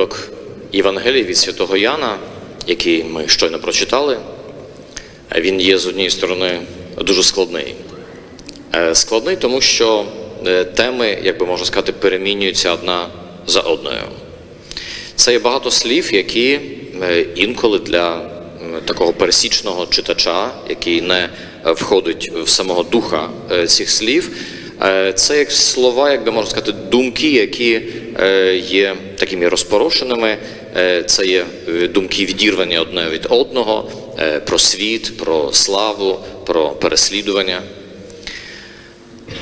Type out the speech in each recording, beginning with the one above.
Уривок Євангелії від святого Яна, який ми щойно прочитали, він є з однієї сторони дуже складний. Е, Складний, тому що е, теми, як би можна сказати, перемінюються одна за одною. Це є багато слів, які е, інколи для такого пересічного читача, який не входить в самого духа цих слів, це як слова, як би можна сказати, думки, які є такими розпорошеними. Е, Це є е, думки відірвані одне від одного е, про світ, про славу, про переслідування.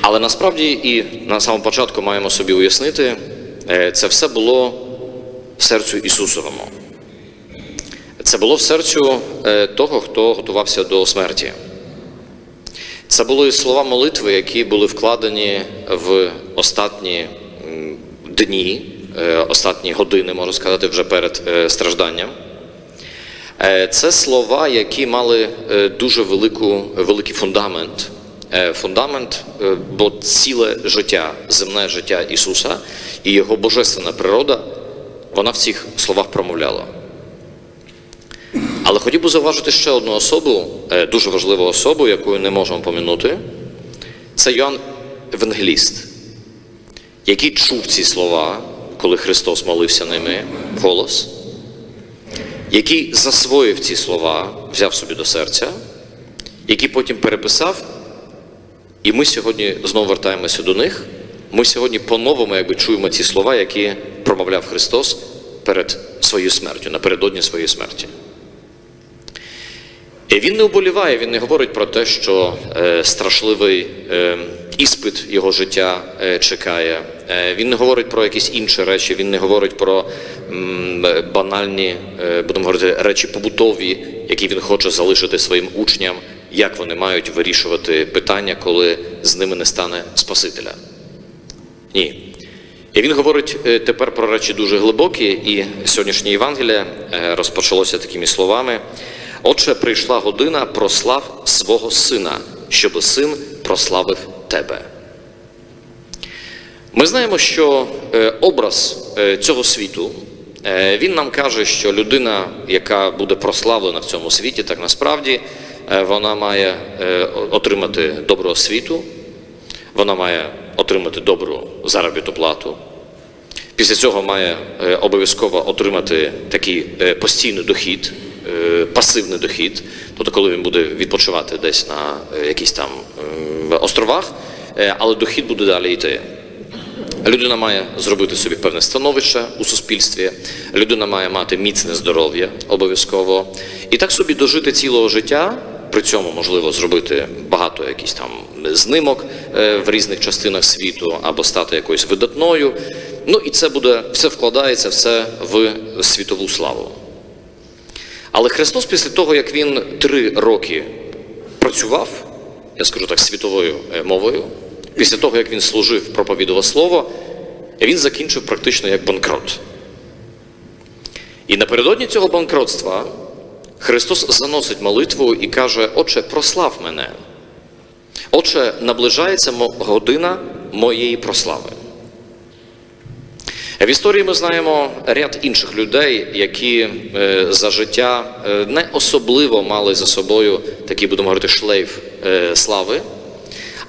Але насправді і на самому початку маємо собі уяснити, е, це все було в серцю Ісусовому. Це було в серцю е, того, хто готувався до смерті. Це були слова молитви, які були вкладені в останні дні, е, останні години, можна сказати, вже перед е, стражданням. Е, Це слова, які мали дуже велику, великий фундамент. Фундамент, бо ціле життя, земне життя Ісуса і Його божественна природа, вона в цих словах промовляла. Але хотів би зауважити ще одну особу, дуже важливу особу, яку не можемо помінути. Це Йоанн Евангеліст, який чув ці слова, коли Христос молився ними голос який засвоїв ці слова, взяв собі до серця, який потім переписав, і ми сьогодні знову вертаємося до них. Ми сьогодні по-новому якби чуємо ці слова, які промовляв Христос перед своєю смертю, напередодні своєї смерті. Він не оболіває, він не говорить про те, що е, страшливий е, іспит його життя е, чекає. Він не говорить про якісь інші речі, він не говорить про банальні, будемо говорити, речі побутові, які він хоче залишити своїм учням, як вони мають вирішувати питання, коли з ними не стане Спасителя. Ні. І він говорить тепер про речі дуже глибокі, і сьогоднішнє Євангеліє розпочалося такими словами. Отже, прийшла година, прослав свого сина, щоб син прославив тебе. Ми знаємо, що е, образ е, цього світу, е, він нам каже, що людина, яка буде прославлена в цьому світі, так насправді вона має отримати добру освіту, вона має отримати добру заробітну плату. Після цього має обов'язково отримати такий постійний дохід, пасивний дохід, тобто коли він буде відпочивати десь на е, якісь там е, островах, е, але дохід буде далі йти. Людина має зробити собі певне становище у суспільстві, людина має мати міцне здоров'я обов'язково, і так собі дожити цілого життя. При цьому можливо зробити багато якісь там знимок е, в різних частинах світу або стати якоюсь видатною. Ну і це буде все вкладається все в світову славу. Але Христос, після того, як він три роки працював, я скажу так, світовою е, мовою, після того, як він служив, проповідував слово, він закінчив практично як банкрот. І напередодні цього банкротства Христос заносить молитву і каже: Отче, прослав мене. Отже, наближається година моєї прослави. В історії ми знаємо ряд інших людей, які е, за життя е, не особливо мали за собою такий, будемо говорити, шлейф е, слави,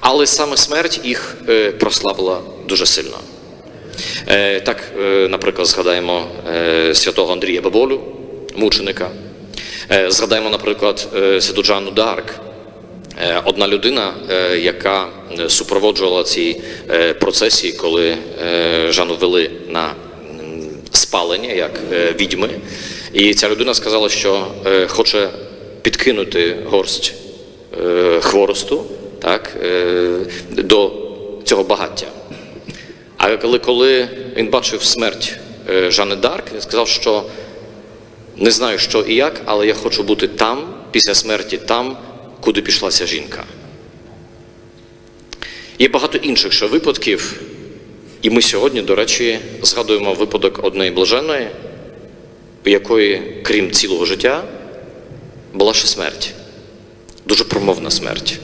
але саме смерть їх прославила дуже сильно. Так, наприклад, згадаємо святого Андрія Баболю, мученика. Згадаємо, наприклад, святу Жанну Дарк, Одна людина, е, яка е, супроводжувала ці е, процесії, коли е, Жанну вели на спалення як е, відьми, і ця людина сказала, що е, хоче підкинути горсть е, хворосту так, е, до цього багаття. А коли, коли він бачив смерть е, Жанни Дарк, він сказав, що не знаю, що і як, але я хочу бути там, після смерті, там, куди пішла ця жінка. Є багато інших ще випадків, і ми сьогодні, до речі, згадуємо випадок одної блаженої, у якої, крім цілого життя, була ще смерть. Дуже промовна смерть.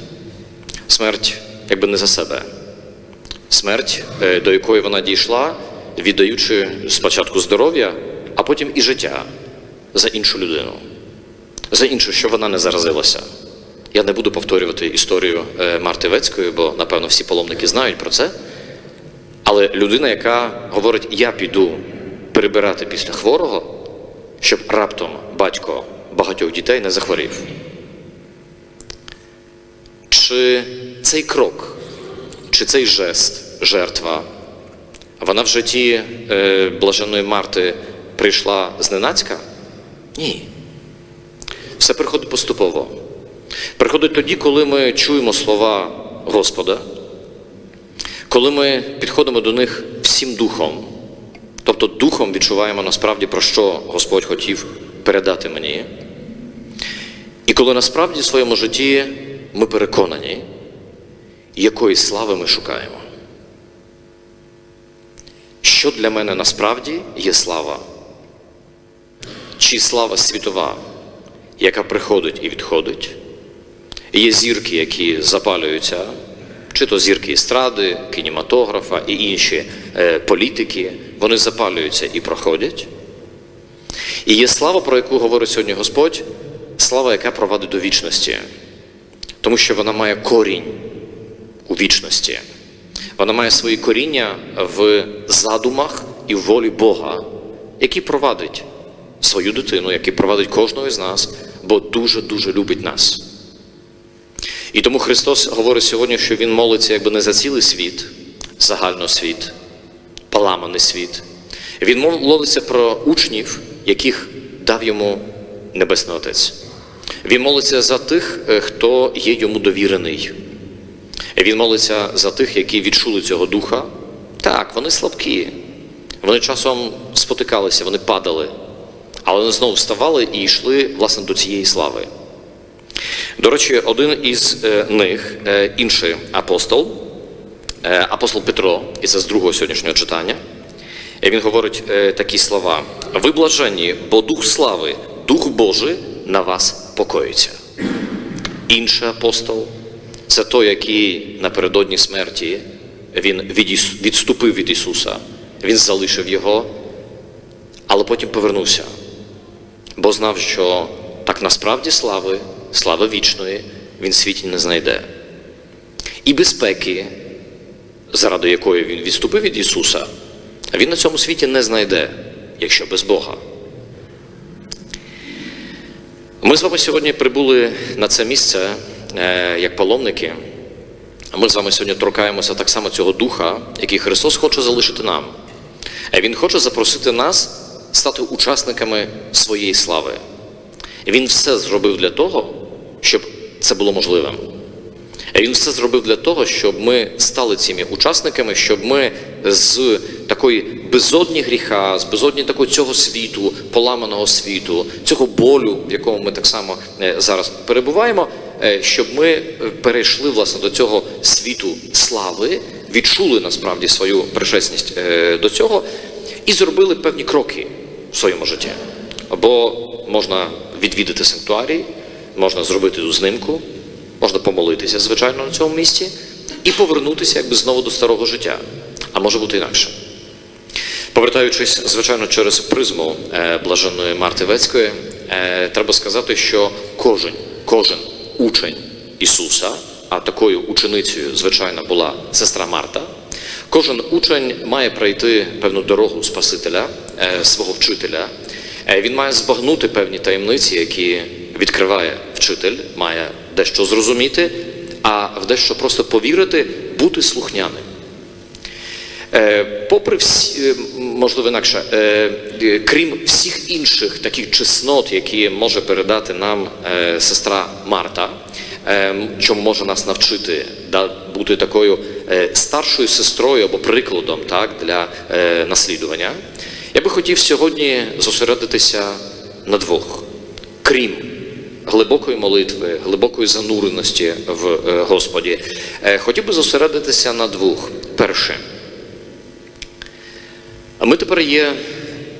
Смерть, якби не за себе. Смерть, е, до якої вона дійшла, віддаючи спочатку здоров'я, а потім і життя за іншу людину, за іншу, щоб вона не заразилася. Я не буду повторювати історію е, Марти Вецької, бо напевно всі паломники знають про це. Але людина, яка говорить, я піду прибирати після хворого, щоб раптом батько багатьох дітей не захворів. Чи цей крок, чи цей жест, жертва, вона в житті е, блаженої Марти прийшла зненацька? Ні. Все приходить поступово. Приходить тоді, коли ми чуємо слова Господа, коли ми підходимо до них всім духом, тобто духом відчуваємо насправді, про що Господь хотів передати мені. І коли насправді в своєму житті ми переконані, якої слави ми шукаємо. Що для мене насправді є слава? Чи слава світова, яка приходить і відходить? Є зірки, які запалюються, чи то зірки естради, кінематографа і інші е, політики, вони запалюються і проходять. І є слава, про яку говорить сьогодні Господь, слава, яка провадить до вічності, тому що вона має корінь у вічності. Вона має свої коріння в задумах і в волі Бога, який провадить свою дитину, який провадить кожного з нас, бо дуже-дуже любить нас. І тому Христос говорить сьогодні, що Він молиться якби не за цілий світ, загальносвіт, поламаний світ. Він молиться про учнів, яких дав йому Небесний Отець. Він молиться за тих, е, хто є йому довірений. Він молиться за тих, які відчули цього духа. Так, вони слабкі. Вони часом спотикалися, вони падали, але вони знову вставали і йшли власне до цієї слави. До речі, один із е, них, е, інший апостол, е, апостол Петро, і це з другого сьогоднішнього читання, він говорить такі слова: ви блаженні, бо Дух слави, Дух Божий на вас покоїться. Інший апостол це той, який напередодні смерті він відступив від Ісуса, він залишив його, але потім повернувся, бо знав, що так насправді слави, слави вічної, він світі не знайде. І безпеки, заради якої він відступив від Ісуса, він на цьому світі не знайде, якщо без Бога. Ми з вами сьогодні прибули на це місце е, як паломники. Ми з вами сьогодні торкаємося так само цього духа, який Христос хоче залишити нам. Е, Він хоче запросити нас стати учасниками своєї слави. Він все зробив для того, щоб це було можливим. Він все зробив для того, щоб ми стали цими учасниками, щоб ми з такої безодні гріха, з безодні такого цього світу, поламаного світу, цього болю, в якому ми так само е, зараз перебуваємо, е, щоб ми е, перейшли власне до цього світу слави, відчули насправді свою причесність е, до цього і зробили певні кроки в своєму житті. Бо можна відвідати санктуарій, можна зробити знимку, можна помолитися, звичайно, на цьому місці, і повернутися якби знову до старого життя. А може бути інакше. Повертаючись, звичайно, через призму е, блаженної Марти Вецької, е, треба сказати, що кожен, кожен учень Ісуса, а такою ученицею, звичайно, була сестра Марта, кожен учень має пройти певну дорогу Спасителя, е, свого вчителя. Е, Він має збагнути певні таємниці, які відкриває вчитель, має дещо зрозуміти, а в дещо просто повірити, бути слухняним. Е, Попри всі, е, можливо, інакше, крім всіх інших таких чеснот, які може передати нам сестра Марта, чому може нас навчити бути такою старшою сестрою або прикладом так, для наслідування, я би хотів сьогодні зосередитися на двох. Крім глибокої молитви, глибокої зануреності в е, Господі, е, хотів би зосередитися на двох. Перше. Ми тепер є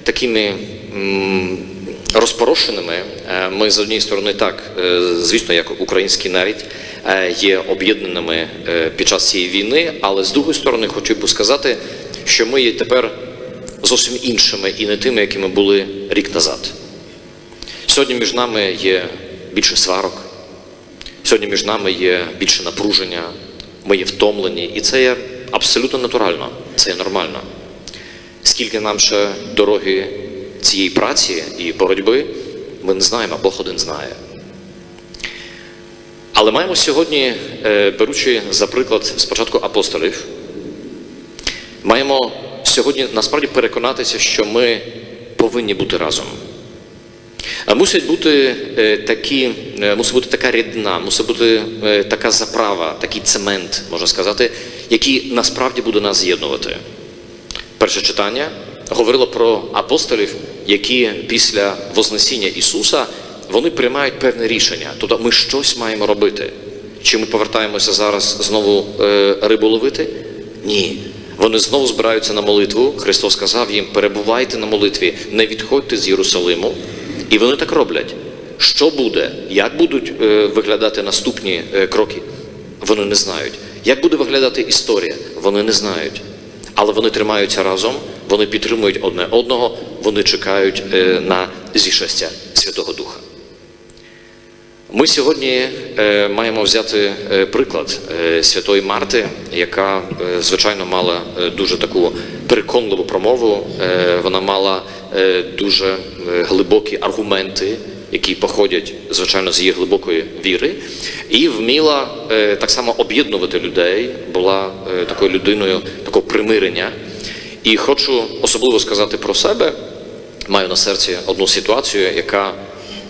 такими розпорошеними. Е, Ми з однієї сторони, так, звісно, як український е, є об'єднаними під час цієї війни, але з другої сторони, хочу би сказати, що ми є тепер зовсім іншими і не тими, якими були рік назад. Сьогодні між нами є більше сварок, сьогодні між нами є більше напруження, ми є втомлені, і це є абсолютно натурально, це є нормально. Скільки нам ще дороги цієї праці і боротьби, ми не знаємо, Бог один знає. Але маємо сьогодні, е, беручи за приклад спочатку апостолів, маємо сьогодні насправді переконатися, що ми повинні бути разом. А Мусять бути е, такі, е, мусить бути така рідна, мусить бути е, така заправа, такий цемент, можна сказати, який насправді буде нас з'єднувати. Перше читання говорило про апостолів, які після Вознесіння Ісуса вони приймають певне рішення. Тобто ми щось маємо робити. Чи ми повертаємося зараз знову рибу ловити? Ні. Вони знову збираються на молитву. Христос сказав їм: перебувайте на молитві, не відходьте з Єрусалиму. І вони так роблять. Що буде? Як будуть е, виглядати наступні е, кроки? Вони не знають. Як буде виглядати історія? Вони не знають. Але вони тримаються разом, вони підтримують одне одного, вони чекають е, на зішестя Святого Духа. Ми сьогодні е, маємо взяти е, приклад е, святої Марти, яка, звичайно, мала дуже таку переконливу промову. Вона мала дуже глибокі аргументи, які походять, звичайно, з її глибокої віри, і вміла так само об'єднувати людей, була такою людиною такого примирення. І хочу особливо сказати про себе. Маю на серці одну ситуацію, яка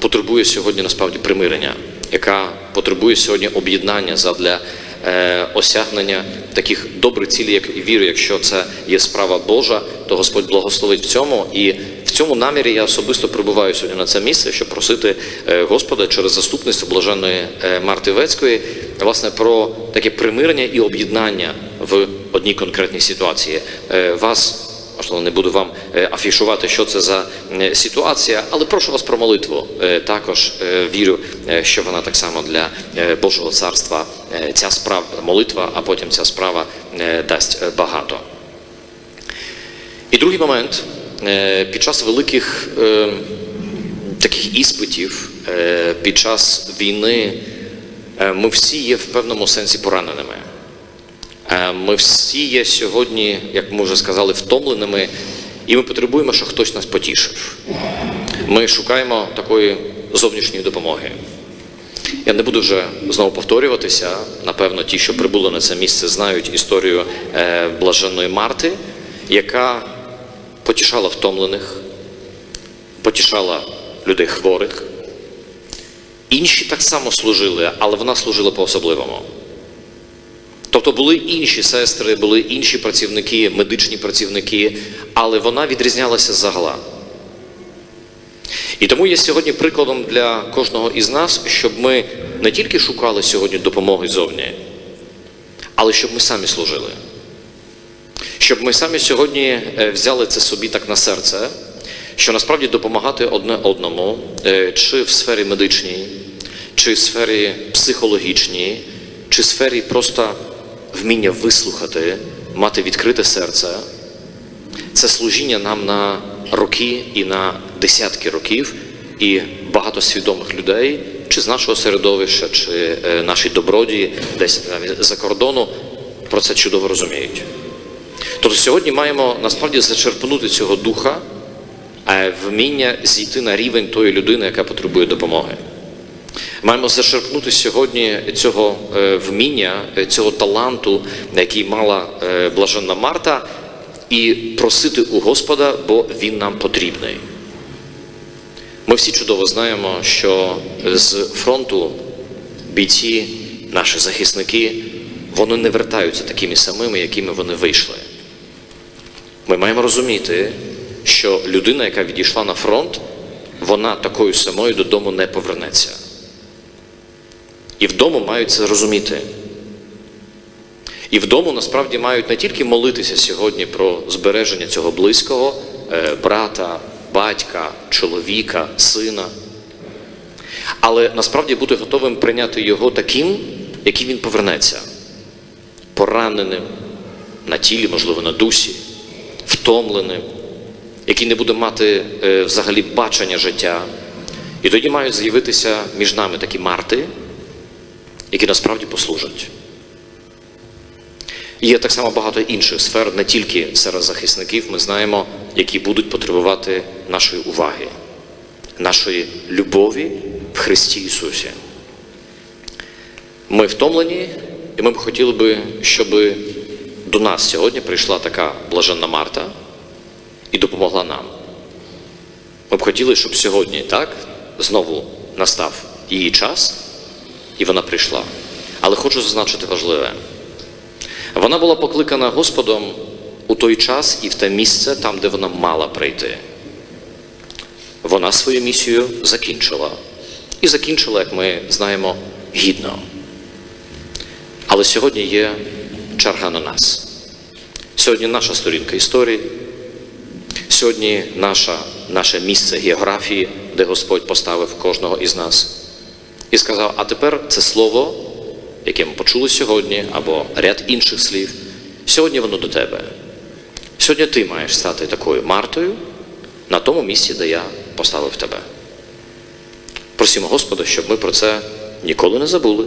потребує сьогодні насправді примирення, яка потребує сьогодні об'єднання задля е, осягнення таких добрих цілей, як віри. Якщо це є справа Божа, то Господь благословить в цьому. І в цьому намірі я особисто прибуваю сьогодні на це місце, щоб просити е, Господа через заступництво блаженної е, Марти Вецької, власне, про таке примирення і об'єднання в одній конкретній ситуації. Вас Можливо, не буду вам е, афішувати, що це за е, ситуація, але прошу вас про молитву. Е, Також вірю, що вона так само для Божого царства ця справа молитва, а потім ця справа дасть багато. І другий момент під час великих таких іспитів, під час війни, ми всі є в певному сенсі пораненими. Е, Ми всі є сьогодні, як ми вже сказали, втомленими, і ми потребуємо, щоб хтось нас потішив. Ми шукаємо такої зовнішньої допомоги. Я не буду вже знову повторюватися. Напевно, ті, що прибули на це місце, знають історію е, блаженної Марти, яка потішала втомлених, потішала людей хворих. Інші так само служили, але вона служила по-особливому. Тобто були інші сестри, були інші працівники, медичні працівники, але вона відрізнялася загала. І тому є сьогодні прикладом для кожного із нас, щоб ми не тільки шукали сьогодні допомоги зовні, але щоб ми самі служили. Щоб ми самі сьогодні е, взяли це собі так на серце, що насправді допомагати одне одному, е, чи в сфері медичній, чи в сфері психологічній, чи в сфері просто вміння вислухати, мати відкрите серце, це служіння нам на роки і на десятки років, і багато свідомих людей, чи з нашого середовища, чи е, наші добродії, десь за кордону, про це чудово розуміють. Тобто сьогодні маємо насправді зачерпнути цього духа, е, вміння зійти на рівень тої людини, яка потребує допомоги. Маємо зачерпнути сьогодні цього е, вміння, е, цього таланту, який мала е, блаженна Марта, і просити у Господа, бо Він нам потрібний. Ми всі чудово знаємо, що з фронту бійці, наші захисники, вони не вертаються такими самими, якими вони вийшли. Ми маємо розуміти, що людина, яка відійшла на фронт, вона такою самою додому не повернеться. І вдома мають це розуміти. І вдома насправді мають не тільки молитися сьогодні про збереження цього близького, е, брата, батька, чоловіка, сина, але насправді бути готовим прийняти його таким, яким він повернеться, пораненим на тілі, можливо, на дусі, втомленим, який не буде мати е, взагалі бачення життя. І тоді мають з'явитися між нами такі марти, які насправді послужать. Є так само багато інших сфер, не тільки серед захисників, ми знаємо, які будуть потребувати нашої уваги, нашої любові в Христі Ісусі. Ми втомлені, і ми б хотіли би, щоб до нас сьогодні прийшла така блаженна Марта і допомогла нам. Ми б хотіли, щоб сьогодні так знову настав її час, і вона прийшла. Але хочу зазначити важливе. Вона була покликана Господом у той час і в те місце, там, де вона мала прийти. Вона свою місію закінчила. І закінчила, як ми знаємо, гідно. Але сьогодні є черга на нас. Сьогодні наша сторінка історії, сьогодні наша, наше місце географії, де Господь поставив кожного із нас. І сказав: а тепер це слово, яке ми почули сьогодні, або ряд інших слів, сьогодні воно до тебе. Сьогодні ти маєш стати такою Мартою на тому місці, де я поставив тебе. Просимо Господа, щоб ми про це ніколи не забули.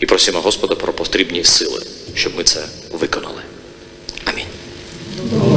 І просимо Господа про потрібні сили, щоб ми це виконали. Амінь.